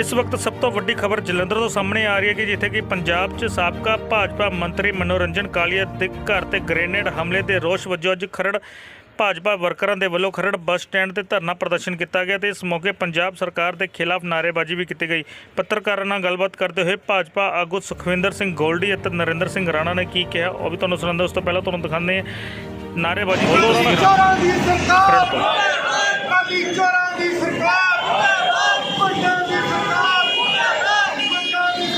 ਇਸ ਵਕਤ ਸਭ ਤੋਂ ਵੱਡੀ ਖਬਰ ਜਲੰਧਰ ਤੋਂ ਸਾਹਮਣੇ ਆ ਰਹੀ ਹੈ ਕਿ ਜਿੱਥੇ ਕਿ ਪੰਜਾਬ 'ਚ ਸਾਬਕਾ ਭਾਜਪਾ ਮੰਤਰੀ ਮਨੋਰੰਜਨ ਕਾਲੀਆ ਦੇ ਘਰ ਤੇ ਗ੍ਰੇਨੇਡ ਹਮਲੇ ਦੇ ਰੋਸ਼ ਵਜੋਂ ਅੱਜ ਖਰੜ ਭਾਜਪਾ ਵਰਕਰਾਂ ਦੇ ਵੱਲੋਂ ਖਰੜ ਬੱਸ ਸਟੈਂਡ ਤੇ ਧਰਨਾ ਪ੍ਰਦਰਸ਼ਨ ਕੀਤਾ ਗਿਆ ਤੇ ਇਸ ਮੌਕੇ ਪੰਜਾਬ ਸਰਕਾਰ ਦੇ ਖਿਲਾਫ ਨਾਅਰੇਬਾਜ਼ੀ ਵੀ ਕੀਤੀ ਗਈ। ਪੱਤਰਕਾਰਾਂ ਨਾਲ ਗੱਲਬਾਤ ਕਰਦੇ ਹੋਏ ਭਾਜਪਾ ਆਗੂ ਸੁਖਵਿੰਦਰ ਸਿੰਘ ਗੋਲਡੀ ਅਤੇ ਨਰਿੰਦਰ ਸਿੰਘ ਰਾਣਾ ਨੇ ਕੀ ਕਿਹਾ ਉਹ ਵੀ ਤੁਹਾਨੂੰ ਸੁਣਾਉਂਦੇ ਉਸ ਤੋਂ ਪਹਿਲਾਂ ਤੁਹਾਨੂੰ ਦਿਖਾਉਂਦੇ ਹਾਂ ਨਾਅਰੇਬਾਜ਼ੀ ਬੋਲੋ ਚੋਰਾਂ ਦੀ ਸਰਕਾਰ ਕਾਲੀ ਚੋਰਾਂ ਦੀ ਸਰਕਾਰ ਪੰਡਾਂ ਦੀ ਸਰਕਾਰ ਪੰਡਾਂ ਦੀ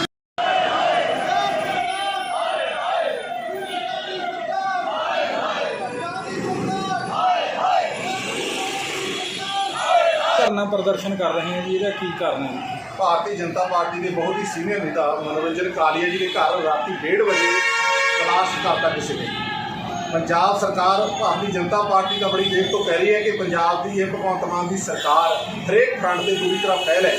ਧਰਨਾ ਪ੍ਰਦਰਸ਼ਨ ਕਰ ਰਹੇ ਹਾਂ ਜੀ, ਇਹਦਾ ਕੀ ਕਾਰਨ ਹੈ? ਭਾਰਤੀ ਜਨਤਾ ਪਾਰਟੀ ਦੇ ਬਹੁਤ ਹੀ ਸੀਨੀਅਰ ਨੇਤਾ ਮਨੋਰੰਜਨ ਕਾਲੀਆ ਜੀ ਦੇ ਘਰ ਰਾਤੀ 1:30 ਵਜੇ ਕਲਾਸ਼ ਕਰਤਾ ਕਿਸੇ ਨੇ। ਪੰਜਾਬ ਸਰਕਾਰ ਭਾਰਤੀ ਜਨਤਾ ਪਾਰਟੀ ਦਾ ਬੜੀ ਦੇਰ ਤੋਂ ਕਹਿ ਰਹੀ ਹੈ ਕਿ ਪੰਜਾਬ ਦੀ ਇਹ ਭਗਵੰਤ ਮਾਨ ਦੀ ਸਰਕਾਰ ਹਰੇਕ ਫਰੰਟ ਤੇ ਪੂਰੀ ਤਰ੍ਹਾਂ ਫੈਲ ਹੈ।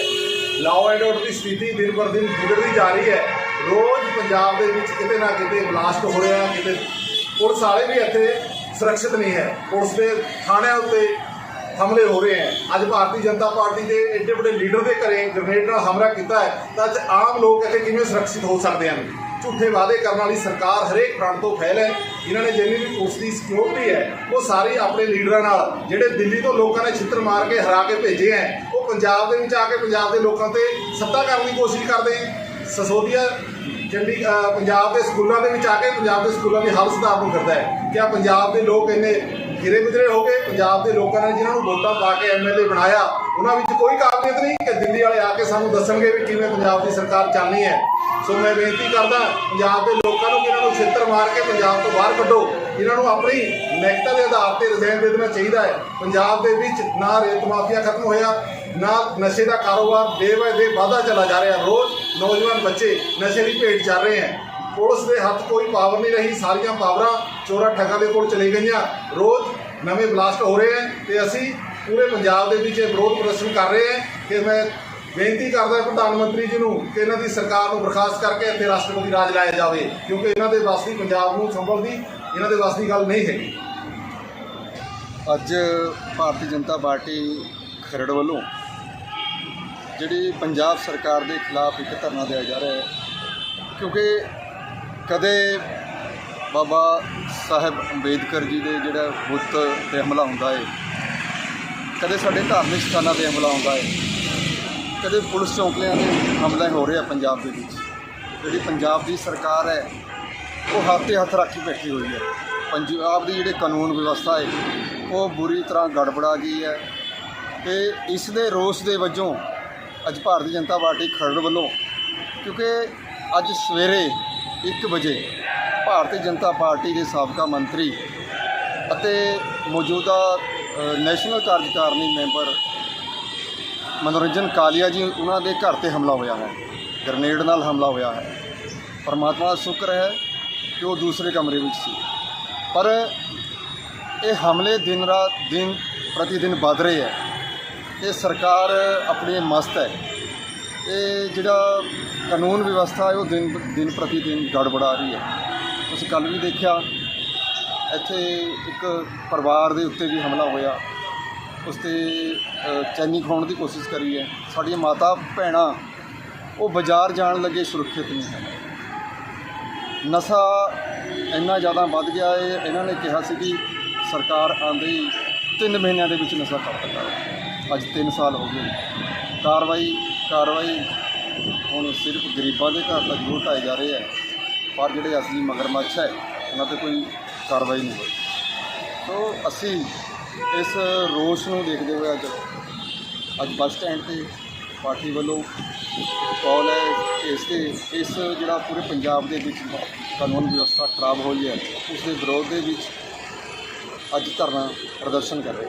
ਲਾਅ ਐਂਡ ਆਰਡਰ ਦੀ ਸਥਿਤੀ ਦਿਨ ਪਰ ਦਿਨ ਵਿਗੜਦੀ ਜਾ ਰਹੀ ਹੈ। ਰੋਜ਼ ਪੰਜਾਬ ਦੇ ਵਿੱਚ ਕਿਤੇ ਨਾ ਕਿਤੇ ਬਲਾਸਟ ਹੋ ਰਿਹਾ ਕਿਤੇ ਪੁਲਿਸ ਵਾਲੇ ਵੀ ਇੱਥੇ ਸੁਰੱਖਿਅਤ ਨਹੀਂ ਹੈ। ਪੁਲਿਸ ਦੇ ਥਾਣਿਆਂ ਉੱਤੇ ਹਮਲੇ ਹੋ ਰਹੇ ਹਨ ਅੱਜ ਭਾਰਤੀ ਜਨਤਾ ਪਾਰਟੀ ਦੇ ਐਡੇ ਵੱਡੇ ਲੀਡਰ ਦੇ ਘਰੇ ਗ੍ਰਨੇਡ ਨਾਲ ਹਮਲਾ ਕੀਤਾ ਹੈ। ਤਾਂ ਅੱਜ ਆਮ ਲੋਕ ਇੱਥੇ ਕਿਵੇਂ ਸੁਰੱਖਿਅਤ ਹੋ ਸਕਦੇ ਹਨ? ਝੂਠੇ ਵਾਅਦੇ ਕਰਨ ਵਾਲੀ ਸਰਕਾਰ ਹਰੇਕ ਫਰੰਟ ਤੋਂ ਫੈਲ ਹੈ। ਜਿਨ੍ਹਾਂ ਨੇ ਜਿੰਨੀ ਵੀ ਪੁਲਿਸ ਦੀ ਸਿਕਿਉਰਿਟੀ ਹੈ, ਉਹ ਸਾਰੀ ਆਪਣੇ ਲੀਡਰਾਂ ਨਾਲ, ਜਿਹੜੇ ਦਿੱਲੀ ਤੋਂ ਲੋਕਾਂ ਨੇ ਛਿੱਤਰ ਮਾਰ ਕੇ ਹਰਾ ਕੇ ਭੇਜੇ ਹੈ, ਉਹ ਪੰਜਾਬ ਦੇ ਵਿੱਚ ਆ ਕੇ ਪੰਜਾਬ ਦੇ ਲੋਕਾਂ ਤੇ ਸੱਤਾ ਕਰਨ ਦੀ ਕੋਸ਼ਿਸ਼ ਕਰਦੇ ਹੈ। ਸਸੋਦੀਆ ਚੰਡੀ ਪੰਜਾਬ ਦੇ ਸਕੂਲਾਂ ਦੇ ਵਿੱਚ ਆ ਕੇ ਪੰਜਾਬ ਦੇ ਸਕੂਲਾਂ ਦੀ ਹਾਲਤ ਸੁਧਾਰ ਨੂੰ ਕਰਦਾ ਹੈ। ਕਿ ਪੰਜਾਬ ਦੇ ਲੋਕ ਇੰਨੇ ਗਿਰੇ ਗੁਜਰੇ ਹੋ ਗਏ। ਪੰਜਾਬ ਦੇ ਲੋਕਾਂ ਨੇ ਜਿਨ੍ਹਾਂ ਨੂੰ ਵੋਟਾਂ ਪਾ ਕੇ ਐਮਐਲਏ ਬਣਾਇਆ, ਉਹਨਾਂ ਵਿੱਚ ਕੋਈ ਕਾਬਲੀਅਤ ਨਹੀਂ ਕਿ ਦਿੱਲੀ ਵਾਲੇ ਆ ਕੇ ਸਾਨੂੰ ਦੱਸਣਗੇ ਵੀ ਕਿਵੇਂ ਪੰਜਾਬ ਦੀ ਸਰਕਾਰ ਚੱਲਣੀ ਹੈ। ਸੋ ਮੈਂ ਬੇਨਤੀ ਕਰਦਾ, ਪੰਜਾਬ ਦੇ ਲੋਕਾਂ ਨੂੰ ਕਿ ਇਹਨਾਂ ਨੂੰ ਛਿੱਤਰ ਮਾਰ ਕੇ ਪੰਜਾਬ ਤੋਂ ਬਾਹਰ ਕੱਢੋ। ਇਹਨਾਂ ਨੂੰ ਆਪਣੀ ਨੈਕਤਾ ਦੇ ਆਧਾਰ ਤੇ ਰਿਜ਼ਾਈਨ ਦੇ ਦੇਣਾ ਚਾਹੀਦਾ ਹੈ। ਪੰਜਾਬ ਦੇ ਵਿੱਚ ਨਾ ਰੇਤ ਮਾਫੀਆ ਖਤਮ ਹੋਇਆ, ਨਾ ਨਸ਼ੇ ਦਾ ਕਾਰੋਬਾਰ ਡੇ ਬਾਏ ਡੇ ਵਾਧਾ ਚਲਾ ਜਾ ਰਿਹਾ। ਰੋਜ਼ ਨੌਜਵਾਨ ਬੱਚੇ ਨਸ਼ੇ ਦੀ ਭੇਟ ਚੱਲ ਰਹੇ ਹਨ ਪੁਲਿਸ ਦੇ ਹੱਥ ਕੋਈ ਪਾਵਰ ਨਹੀਂ ਰਹੀ, ਸਾਰੀਆਂ ਪਾਵਰਾਂ ਚੋਰਾ ਠੱਗਾਂ ਦੇ ਕੋਲ ਚਲੇ ਗਈਆਂ। ਰੋਜ਼ ਨਵੇਂ ਬਲਾਸਟ ਹੋ ਰਹੇ ਹਨ ਤੇ ਅਸੀਂ ਪੂਰੇ ਪੰਜਾਬ ਦੇ ਵਿੱਚ ਇਹ ਵਿਰੋਧ ਪ੍ਰਦਰਸ਼ਨ ਕਰ ਰਹੇ ਹਾਂ ਕਿ ਮੈਂ ਬੇਨਤੀ ਕਰਦਾ ਪ੍ਰਧਾਨ ਮੰਤਰੀ ਜੀ ਨੂੰ ਕਿ ਇਹਨਾਂ ਦੀ ਸਰਕਾਰ ਨੂੰ ਬਰਖਾਸਤ ਕਰਕੇ ਇੱਥੇ ਰਾਸ਼ਟਰਪਤੀ ਰਾਜ ਲਾਇਆ ਜਾਵੇ, ਕਿਉਂਕਿ ਇਹਨਾਂ ਦੇ ਵਾਸਤੇ ਪੰਜਾਬ ਨੂੰ ਸੰਭਲਦੀ, ਇਹਨਾਂ ਦੇ ਵਾਸਤੇ ਗੱਲ ਨਹੀਂ ਹੈਗੀ। ਅੱਜ ਭਾਰਤੀ ਜਨਤਾ ਪਾਰਟੀ ਖਰੜ ਵੱਲੋਂ ਜਿਹੜੀ ਪੰਜਾਬ ਸਰਕਾਰ ਦੇ ਖਿਲਾਫ ਇੱਕ ਧਰਨਾ ਦਿਆ ਜਾ ਰਿਹਾ ਹੈ, ਕਿਉਂਕਿ ਕਦੇ ਬਾਬਾ ਸਾਹਿਬ ਅੰਬੇਦਕਰ ਜੀ ਦੇ ਜਿਹੜਾ ਬੁੱਤ ਤੇ ਹਮਲਾ ਹੁੰਦਾ ਹੈ ਕਦੇ ਸਾਡੇ ਧਾਰਮਿਕ ਸਥਾਨਾਂ ਤੇ ਹਮਲਾ ਹੁੰਦਾ ਹੈ ਕਦੇ ਪੁਲਿਸ ਚੌਂਕੀਆਂ ਤੇ ਹਮਲਾ ਹੋ ਰਿਹਾ ਪੰਜਾਬ ਦੇ ਵਿੱਚ। ਜਿਹੜੀ ਪੰਜਾਬ ਦੀ ਸਰਕਾਰ ਹੈ, ਉਹ ਹੱਥੇ ਹੱਥ ਰੱਖੀ ਬੈਠੀ ਹੋਈ ਹੈ। ਪੰਜਾਬ ਦੀ ਜਿਹੜੀ ਕਾਨੂੰਨ ਵਿਵਸਥਾ ਹੈ ਉਹ ਬੁਰੀ ਤਰ੍ਹਾਂ ਗੜਬੜਾ ਗਈ ਹੈ ਤੇ ਇਸ ਦੇ ਰੋਸ ਦੇ ਵਜੋਂ ਅੱਜ ਭਾਰਤੀ ਜਨਤਾ ਪਾਰਟੀ ਖਰੜ ਵੱਲੋਂ, ਕਿਉਂਕਿ ਅੱਜ ਸਵੇਰੇ 1 ਵਜੇ ਭਾਰਤੀ ਜਨਤਾ ਪਾਰਟੀ ਦੇ ਸਾਬਕਾ ਮੰਤਰੀ ਅਤੇ ਮੌਜੂਦਾ ਨੈਸ਼ਨਲ ਕਾਰਜਕਾਰਨੀ ਮੈਂਬਰ ਮਨੋਰੰਜਨ ਕਾਲੀਆ ਜੀ, ਉਹਨਾਂ ਦੇ ਘਰ ਤੇ ਹਮਲਾ ਹੋਇਆ ਹੈ। ਗ੍ਰਨੇਡ ਨਾਲ ਹਮਲਾ ਹੋਇਆ ਹੈ। ਪਰਮਾਤਮਾ ਦਾ ਸ਼ੁਕਰ ਹੈ ਕਿ ਉਹ ਦੂਸਰੇ ਕਮਰੇ ਵਿੱਚ ਸੀ। ਪਰ ਇਹ ਹਮਲੇ ਦਿਨ ਰਾਤ ਦਿਨ ਪ੍ਰਤੀ ਦਿਨ ਵੱਧ ਰਹੇ ਹੈ। ਇਹ ਸਰਕਾਰ ਆਪਣੇ ਮਸਤ ਹੈ। ਇਹ ਜਿਹੜਾ ਕਾਨੂੰਨ ਵਿਵਸਥਾ ਹੈ, ਉਹ ਦਿਨ ਦਿਨ ਪ੍ਰਤੀ ਦਿਨ ਗੜਬੜਾ ਰਹੀ ਹੈ। ਤੁਸੀਂ ਕੱਲ ਵੀ ਦੇਖਿਆ, ਇੱਥੇ ਇੱਕ ਪਰਿਵਾਰ ਦੇ ਉੱਤੇ ਵੀ ਹਮਲਾ ਹੋਇਆ। ਉਸ ਤੇ ਚੈਨੀ ਖਾਣ ਦੀ ਕੋਸ਼ਿਸ਼ ਕਰੀ ਹੈ। ਸਾਡੀਆਂ ਮਾਤਾ, ਭੈਣਾਂ, ਉਹ ਬਾਜ਼ਾਰ ਜਾਣ ਲੱਗੇ ਸੁਰੱਖਿਅਤ ਨਹੀਂ ਹੈ। ਨਸ਼ਾ ਇੰਨਾ ਜ਼ਿਆਦਾ ਵੱਧ ਗਿਆ ਹੈ, ਇਹਨਾਂ ਨੇ ਕਿਹਾ ਸੀ ਕਿ ਸਰਕਾਰ ਆਂਦੇ ਹੀ 3 ਮਹੀਨਿਆਂ ਦੇ ਵਿੱਚ ਨਸ਼ਾ ਖਤਮ ਕਰ ਅੱਜ 3 ਸਾਲ ਹੋ ਗਏ ਕਾਰਵਾਈ ਕਾਰਵਾਈ ਹੁਣ ਸਿਰਫ ਗਰੀਬਾਂ ਦੇ ਘਰ ਤੱਕ ਜ਼ਰੂਰ ਢਾਏ ਜਾ ਰਹੇ ਹੈ ਪਰ ਜਿਹੜੇ ਅਸਲੀ ਮਗਰਮੱਛ ਹੈ, ਉਹਨਾਂ ਤੇ ਕੋਈ ਕਾਰਵਾਈ ਨਹੀਂ ਹੋਈ। ਸੋ ਅਸੀਂ ਇਸ ਰੋਸ ਨੂੰ ਦੇਖਦੇ ਹੋਏ ਅੱਜ ਅੱਜ ਬੱਸ ਸਟੈਂਡ ਤੇ ਪਾਰਟੀ ਵੱਲੋਂ ਕਾਲ ਹੈ ਇਸ 'ਤੇ, ਇਸ ਜਿਹੜਾ ਪੂਰੇ ਪੰਜਾਬ ਦੇ ਵਿੱਚ ਕਾਨੂੰਨ ਵਿਵਸਥਾ ਖਰਾਬ ਹੋਈ ਹੈ ਉਸ ਦੇ ਵਿਰੋਧ ਦੇ ਵਿੱਚ ਅੱਜ ਧਰਨਾ ਪ੍ਰਦਰਸ਼ਨ ਕਰ ਰਹੇ